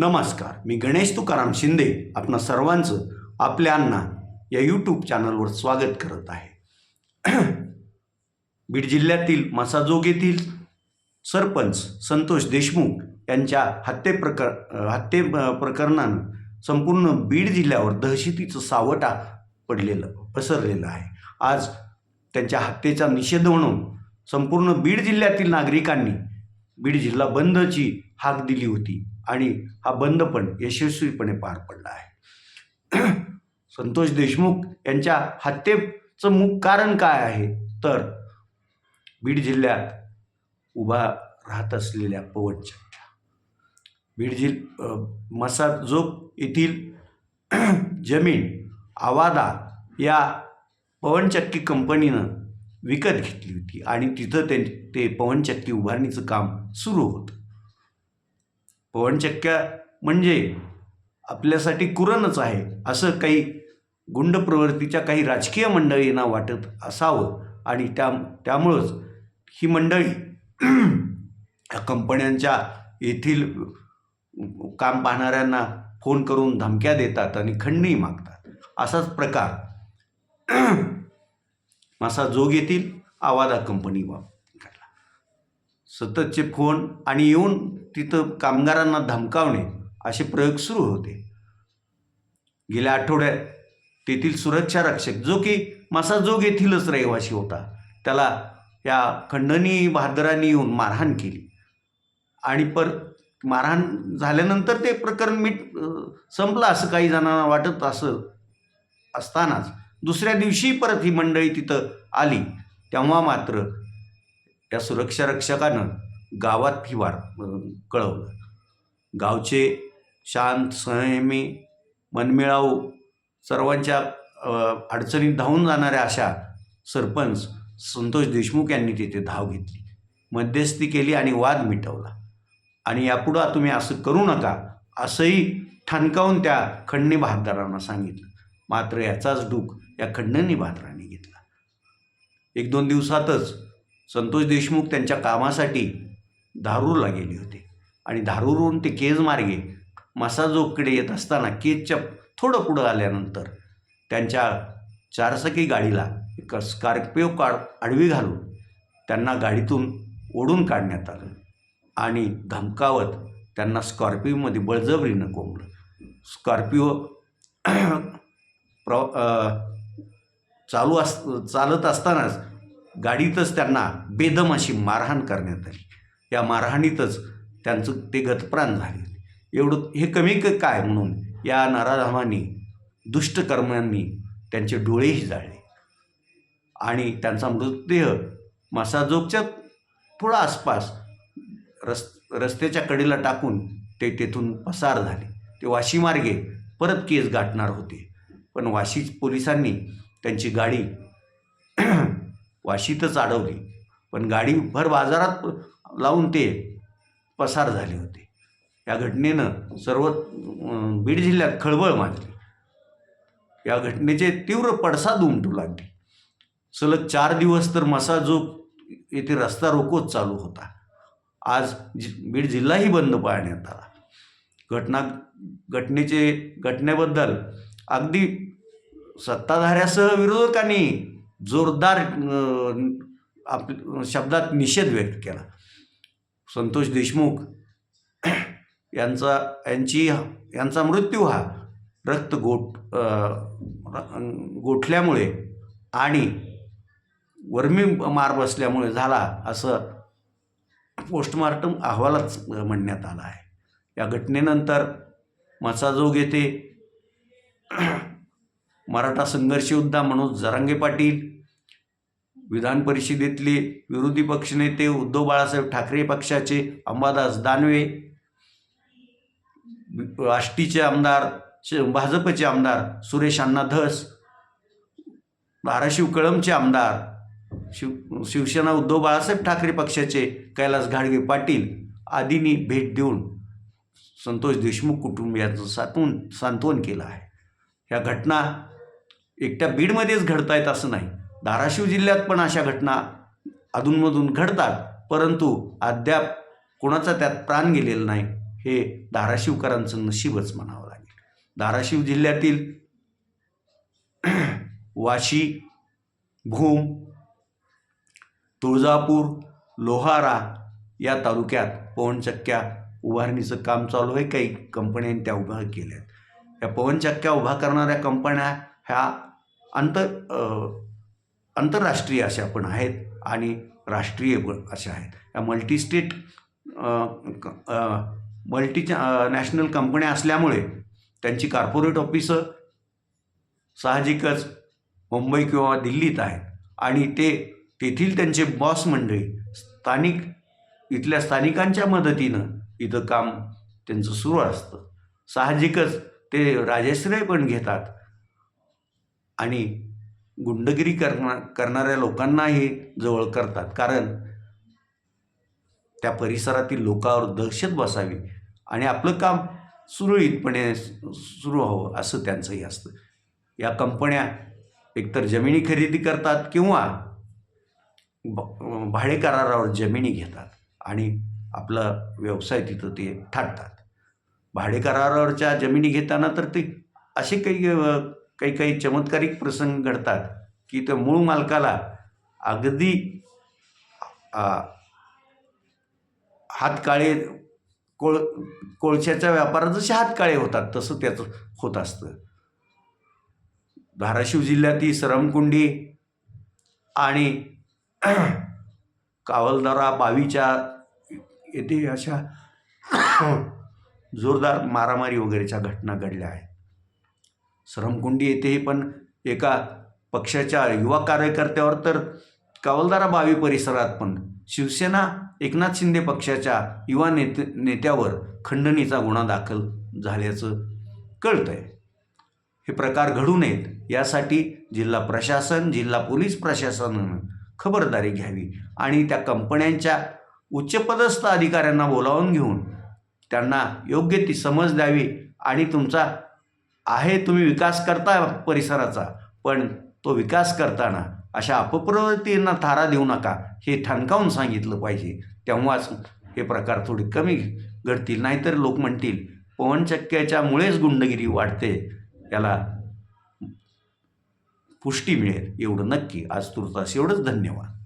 नमस्कार मी गणेश तुकाराम शिंदे आपणा सर्वांचं आपल्या अण्णा या यूट्यूब चॅनलवर स्वागत करत आहे. बीड जिल्ह्यातील मसाजोग येथील सरपंच संतोष देशमुख यांच्या हत्ये प्रकर हत्ये प्रकरणानं संपूर्ण बीड जिल्ह्यावर दहशतीचं सावटा पडलेलं पसरलेलं आहे. आज त्यांच्या हत्येचा निषेध म्हणून संपूर्ण बीड जिल्ह्यातील नागरिकांनी बीड जिल्हा बंदची हाक दिली होती आणि हा बंद पण यशस्वीपणे पार पडला आहे. संतोष देशमुख यांच्या हत्येचं मुख कारण काय आहे? तर बीड जिल्ह्यात उभा राहत असलेल्या पवनचक्क्या बीड जिल मसाजोग येथील जमीन आवादा या पवनचक्की कंपनीनं विकत घेतली होती. आणि तिथं ते ते पवनचक्की उभारणीचं काम सुरू होतं. पवनचक्क्या म्हणजे आपल्यासाठी कुरणच आहे असं काही गुंड प्रवृत्तीच्या काही राजकीय मंडळींना वाटत असावं. आणि त्या त्यामुळंच ही मंडळी या कंपन्यांच्या येथील काम पाहणाऱ्यांना फोन करून धमक्या देतात आणि खंडणी मागतात. असाच प्रकार मासा जोग येतील आवादा कंपनी घडला सततचे फोन आणि येऊन तिथं कामगारांना धमकावणे असे प्रयोग सुरू होते. गेल्या आठवड्यात तेथील सुरक्षा रक्षक जो की मासा जोग येथीलच रहिवासी होता त्याला या खंडणी बहादरांनी येऊन मारहाण केली. आणि पर मारहाण झाल्यानंतर ते प्रकरण मीठ संपलं असं काही जणांना वाटत असं असतानाच. दुसऱ्या दिवशी परत ही मंडळी तिथं आली. तेव्हा मात्र या सुरक्षा रक्षकानं गावात ही वार कळवलं. गावचे शांत संयमी मनमिळाऊ सर्वांच्या अडचणीत धावून जाणाऱ्या अशा सरपंच संतोष देशमुख यांनी तिथे धाव घेतली. मध्यस्थी केली आणि वाद मिटवला. आणि यापुढं तुम्ही असं करू नका असंही ठणकावून त्या खंडणी बहादारांना सांगितलं. मात्र याचाच डूक या खंडणी बहादरांनी घेतला. एक दोन दिवसातच संतोष देशमुख त्यांच्या कामासाठी धारूरला गेले होते. आणि धारूरहून ते केज मार्गे मसाजोगकडे येत असताना केजच्या थोडं पुढं आल्यानंतर त्यांच्या चारचाकी गाडीला एक स्कॉर्पिओ कार आडवी घालून त्यांना गाडीतून ओढून काढण्यात आलं. आणि धमकावत त्यांना स्कॉर्पिओमध्ये बळजबरीनं कोंबलं. स्कॉर्पिओ प्र चालू अस चालत असतानाच गाडीतच त्यांना बेदम अशी मारहाण करण्यात आली. या मारहाणीतच त्यांचं ते गतप्राण झाले. एवढं हे कमी काय म्हणून? या नराधामांनी दुष्टकर्मांनी त्यांचे डोळेही जाळले. आणि त्यांचा मृतदेह मसाजोगच्या थोडा आसपास रस रस्त्याच्या कडेला टाकून ते तेथून पसार झाले. ते वाशीमार्गे परत केस गाठणार होते. पण वाशी पोलिसांनी त्यांची गाडी वाशीतच अडवली. पण गाडी भर बाजारात लावून ते पसार झाले होते. या घटनेनं सर्व बीड जिल्ह्यात खळबळ माजली. या घटनेचे तीव्र पडसाद उमटू लागले. सलग चार दिवस तर मसाजोग येथे रस्ता रोकोच चालू होता. आज जि बीड जिल्हाही बंद पाळण्यात आला. घटना घटनेचे घटनेबद्दल अगदी सत्ताधाऱ्यासह विरोधकांनी जोरदार आप शब्दात निषेध व्यक्त केला. संतोष देशमुख यांचा यांची यांचा मृत्यू हा रक्त गोट गोठल्यामुळे आणि वर्मी मार बसल्यामुळे झाला असं पोस्टमार्टम अहवालच म्हणण्यात आला आहे. या घटनेनंतर मसाजोग येथे मराठा संघर्ष योद्धा मनोज जरांगे पाटील विधान परिषदेतले विरोधी पक्षनेते उद्धव बाळासाहेब ठाकरे पक्षाचे अंबादास दानवे आष्टीचे आमदार भाजपचे आमदार सुरेश अण्णा धस धाराशिव कळमचे आमदार शिव शिवसेना उद्धव बाळासाहेब ठाकरे पक्षाचे कैलास घाडगे पाटील आदींनी भेट देऊन संतोष देशमुख कुटुंबियांचं सातून सांत्वन केलं आहे. ह्या घटना एकट्या बीडमध्येच घडत आहेत असं नाही. धाराशिव जिल्ह्यात पण अशा घटना अधूनमधून घडतात परंतु अद्याप कोणाचा त्यात प्राण गेलेला नाही हे धाराशिवकरांचं नशीबच म्हणावं लागेल. धाराशिव जिल्ह्यातील वाशी भूम तुळजापूर लोहारा या तालुक्यात पवनचक्क्या उभारणीचं काम चालू आहे. काही कंपन्यांनी त्या उभ्या केल्या आहेत या पवनचक्क्या उभा करणाऱ्या कंपन्या ह्या आंतर आंतरराष्ट्रीय अशा पण आहेत आणि राष्ट्रीय पण अशा आहेत. या मल्टीस्टेट मल्टी नॅशनल कंपन्या असल्यामुळे त्यांची कॉर्पोरेट ऑफिसं साहजिकच मुंबई किंवा दिल्लीत आहेत. आणि ते तेथील त्यांचे बॉस मंडळी स्थानिक इथल्या स्थानिकांच्या मदतीनं इथं काम त्यांचं सुरू असतं. साहजिकच ते राजश्रय पण घेतात. आणि गुंडगिरी करणार करणाऱ्या लोकांनाही जवळ करतात. कारण त्या परिसरातील लोकांवर दहशत बसावी आणि आपलं काम सुरळीतपणे सुरू व्हावं असं त्यांचंही असतं. या कंपन्या एकतर जमिनी खरेदी करतात किंवा ब- भाडे करारावर जमिनी घेतात आणि आपला व्यवसाय तिथं ते थाटतात. भाडेकरारावरच्या जमिनी घेताना तर ते असे काही काही काही चमत्कारिक प्रसंग घडतात की त्या मूळ मालकाला अगदी हातकाळे कोळ कोळशाच्या व्यापारात जसे हातकाळे होतात तसं त्याचं होत असतं. धाराशिव जिल्ह्यातील सरमकुंडी आणि कावलदारा बावीच्या येथे अशा जोरदार मारामारी वगैरेच्या घटना घडल्या आहेत. सरमकुंडी येथेही पण एका पक्षाच्या युवा कार्यकर्त्यावर तर कावलदारा बावी परिसरात पण शिवसेना एकनाथ शिंदे पक्षाच्या युवा नेते नेत्यावर खंडणीचा गुन्हा दाखल झाल्याचं कळतं आहे हे प्रकार घडू नयेत यासाठी जिल्हा प्रशासन जिल्हा पोलीस प्रशासनानं खबरदारी घ्यावी आणि त्या कंपन्यांच्या उच्चपदस्थ अधिकाऱ्यांना बोलावून घेऊन त्यांना योग्य ती समज द्यावी आणि तुमचा आहे तुम्ही विकास करता परिसराचा पण तो विकास करताना अशा अपप्रवृत्तींना थारा देऊ नका हे ठणकावून सांगितलं पाहिजे. तेव्हाच हे प्रकार थोडे कमी घडतील नाहीतर लोक म्हणतील पवनचक्क्याच्यामुळेच गुंडगिरी वाढते याला पुष्टी मिळेल. एवढं नक्की. आज तुर्तास एवढंच. धन्यवाद.